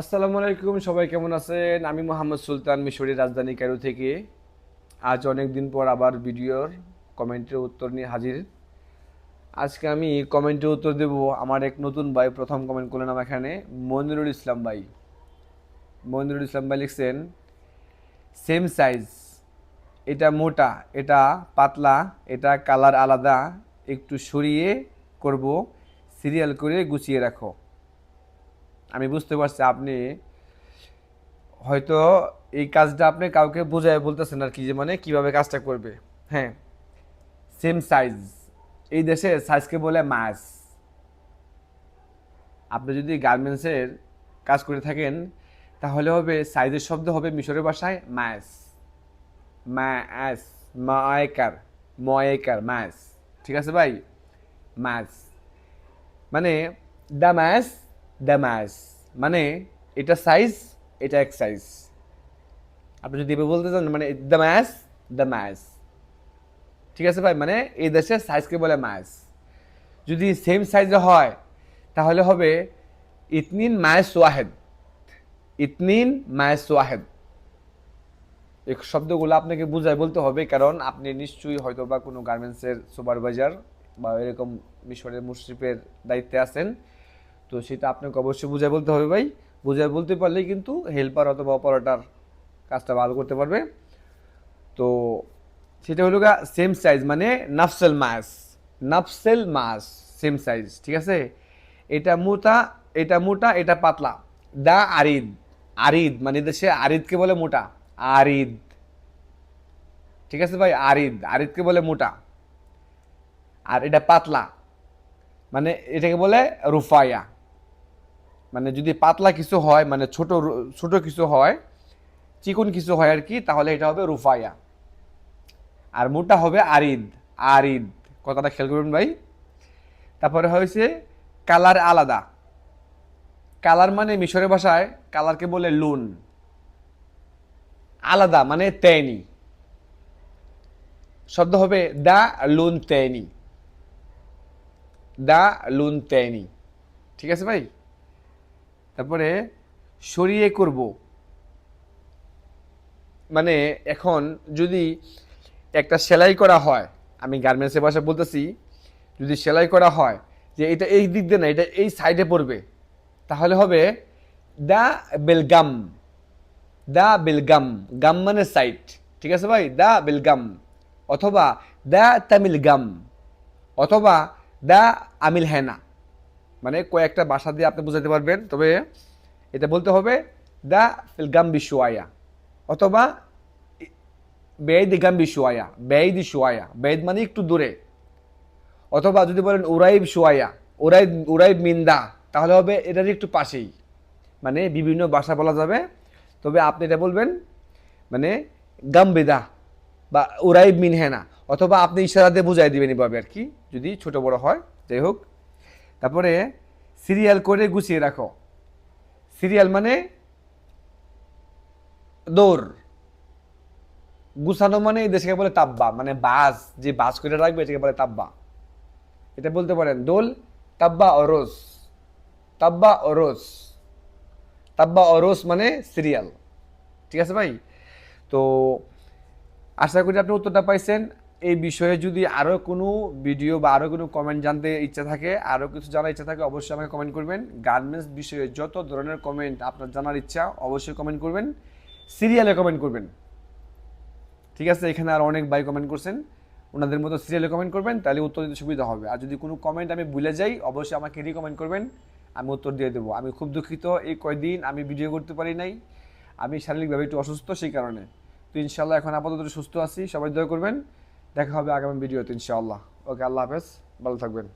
আসসালামু আলাইকুম, সবাই কেমন আছেন? আমি মোহাম্মদ সুলতান মিশরি, রাজধানী ক্যারো থেকে। আজ অনেক দিন পর আবার ভিডিওর কমেন্টের উত্তর নিয়ে হাজির। আজকে আমি কমেন্টের উত্তর দেব আমার এক নতুন ভাই, প্রথম কমেন্ট করলেন আমার এখানে, মনিরুল ইসলাম ভাই। মনিরুল ইসলাম ভাই লিখছেন সেম সাইজ এটা মোটা, এটা পাতলা, এটা কালার আলাদা, একটু সরিয়ে করব সিরিয়াল করে গুছিয়ে রাখো। আমি বুঝতে পারছি আপনি হয়তো এই কাজটা আপনি কাউকে বোঝায় বলতেছেন আর কি যে মানে কীভাবে কাজটা করবে। হ্যাঁ সেম সাইজ এই দেশে সাইজকে বলে মাস আপনি যদি গার্মেন্টসের কাজ করে থাকেন, তাহলে হবে সাইজের শব্দ হবে মিশরের ভাষায় ম্যাস ম্যাস মায়কার ময়কার ম্যাস ঠিক আছে ভাই? ম্যাস মানে দ্য ম্যাস দ্য ম্যাস মানে এটা সাইজ এটা এক সাইজ আপনি যদি এভাবে বলতে চান মানে দ্য ম্যাস দ্য ম্যাস ঠিক আছে ভাই? মানে এই দেশে সাইজকে বলে ম্যাস যদি সেম সাইজে হয়, তাহলে হবে ইতনিন ম্যাস ওয়াহেদ ইতনিন ম্যাস ওয়াহেদ এই শব্দগুলো আপনাকে বুঝায় বলতে হবে, কারণ আপনি নিশ্চয়ই হয়তো বা কোনো গার্মেন্টসের সুপারভাইজার বা এরকম মিশরের মুশরিফের দায়িত্বে আছেন। তো সেটা আপনাকে অবশ্যই বুঝায় বলতে হবে ভাই। বুঝায় বলতে পারলেই কিন্তু হেল্পার অথবা অপারেটার কাজটা ভালো করতে পারবে। তো সেটা হলো গা সেম সাইজ মানে নাফসেল মাস নাফসেল মাস সেম সাইজ ঠিক আছে? এটা মোটা এটা মোটা, এটা পাতলা। দা আরিদ আরিদ মানে দেশে আরিদকে বলে মোটা, আরিদ। ঠিক আছে ভাই? আরিদ, আরিদকে বলে মোটা। আর এটা পাতলা মানে এটাকে বলে রুফায়া। মানে যদি পাতলা কিছু হয় মানে ছোট ছোট কিছু হয়, চিকন কিছু হয় আর কি, তাহলে এটা হবে রুফায়া আর মোটা হবে আরিদ আরিদ। কথাটা খেয়াল করবেন ভাই। তারপরে হয়েছে কালার আলাদা। কালার মানে মিশরের ভাষায় কালারকে বলে লুন। আলাদা মানে তেনি। শব্দ হবে দা লুন তেনি। দা লুন তেনি। ঠিক আছে ভাই? তারপরে সরিয়ে করব। মানে এখন যদি একটা সেলাই করা হয়, আমি গার্মেন্টসের ভাষা বলতেছি, যদি সেলাই করা হয় যে এটা এই দিক দিয়ে না, এটা এই সাইডে পড়বে, তাহলে হবে দ্য বেলগাম দ্য বেলগাম, গাম মানে সাইড ঠিক আছে ভাই? দ্য বেলগাম, অথবা দ্য তামিল গাম অথবা দ্য আমিল হেনা মানে কয়েকটা ভাষা দিয়ে আপনি বোঝাতে পারবেন। তবে এটা বলতে হবে দ্য ফিলগাম বিশুয়ায়া অথবা বেদ গাম্বি শুয়ায়া বেদ শুয়ায়া বেদ মানে একটু দূরে অথবা যদি বলেন, উরাইব শুয়ায়া উরাইব উরাইব মিন্দা তাহলে হবে এটার একটু পাশেই। মানে বিভিন্ন ভাষা বলা যাবে। তবে আপনি এটা বলবেন মানে গাম্বেদা বা উরাইব মিনহেনা অথবা আপনি ইশারা দিয়ে বুঝাই দিবেন এভাবে আর কি, যদি ছোট বড় হয়। যাই হোক। তারপরে সিরিয়াল করে গুছিয়ে রাখো। সিরিয়াল মানে দৌড়। গুছানো মানে দেশকে বলে তাব্বা মানে বাস, যে বাস করে রাখবে এটাকে বলে তাব্বা। এটা বলতে পারেন, দোল, তাব্বা অরোস তাব্বা অরোস তাব্বা অরোস মানে সিরিয়াল। ঠিক আছে ভাই? তো আশা করি আপনি উত্তরটা পাইছেন। এই বিষয়ে যদি আরও কোনো ভিডিও বা আরও কোনো কমেন্ট জানতে ইচ্ছা থাকে আরও কিছু জানার ইচ্ছা থাকে, অবশ্যই আমাকে কমেন্ট করবেন। গার্মেন্টস বিষয়ে যত ধরনের কমেন্ট আপনার জানার ইচ্ছা, অবশ্যই কমেন্ট করবেন। সিরিয়ালে কমেন্ট করবেন। ঠিক আছে, এখানে আর অনেক ভাই কমেন্ট করছেন। ওনাদের মতো সিরিয়ালে কমেন্ট করবেন, তাহলে উত্তর দিতে সুবিধা হবে। আর যদি কোনো কমেন্ট আমি ভুলে যাই, অবশ্যই আমাকে রিকমেন্ট করবেন। আমি উত্তর দিয়ে দেবো। আমি খুব দুঃখিত, এই কয়দিন আমি ভিডিও করতে পারি নাই। আমি শারীরিকভাবে একটু অসুস্থ, সেই কারণে। তো ইনশাল্লাহ এখন আপাতত সুস্থ আছি। সবাই দয়া করবেন। দেখা হবে আগামী ভিডিওতে ইনশাআল্লাহ। ওকে আল্লাহ হাফেজ। ভালো থাকবেন।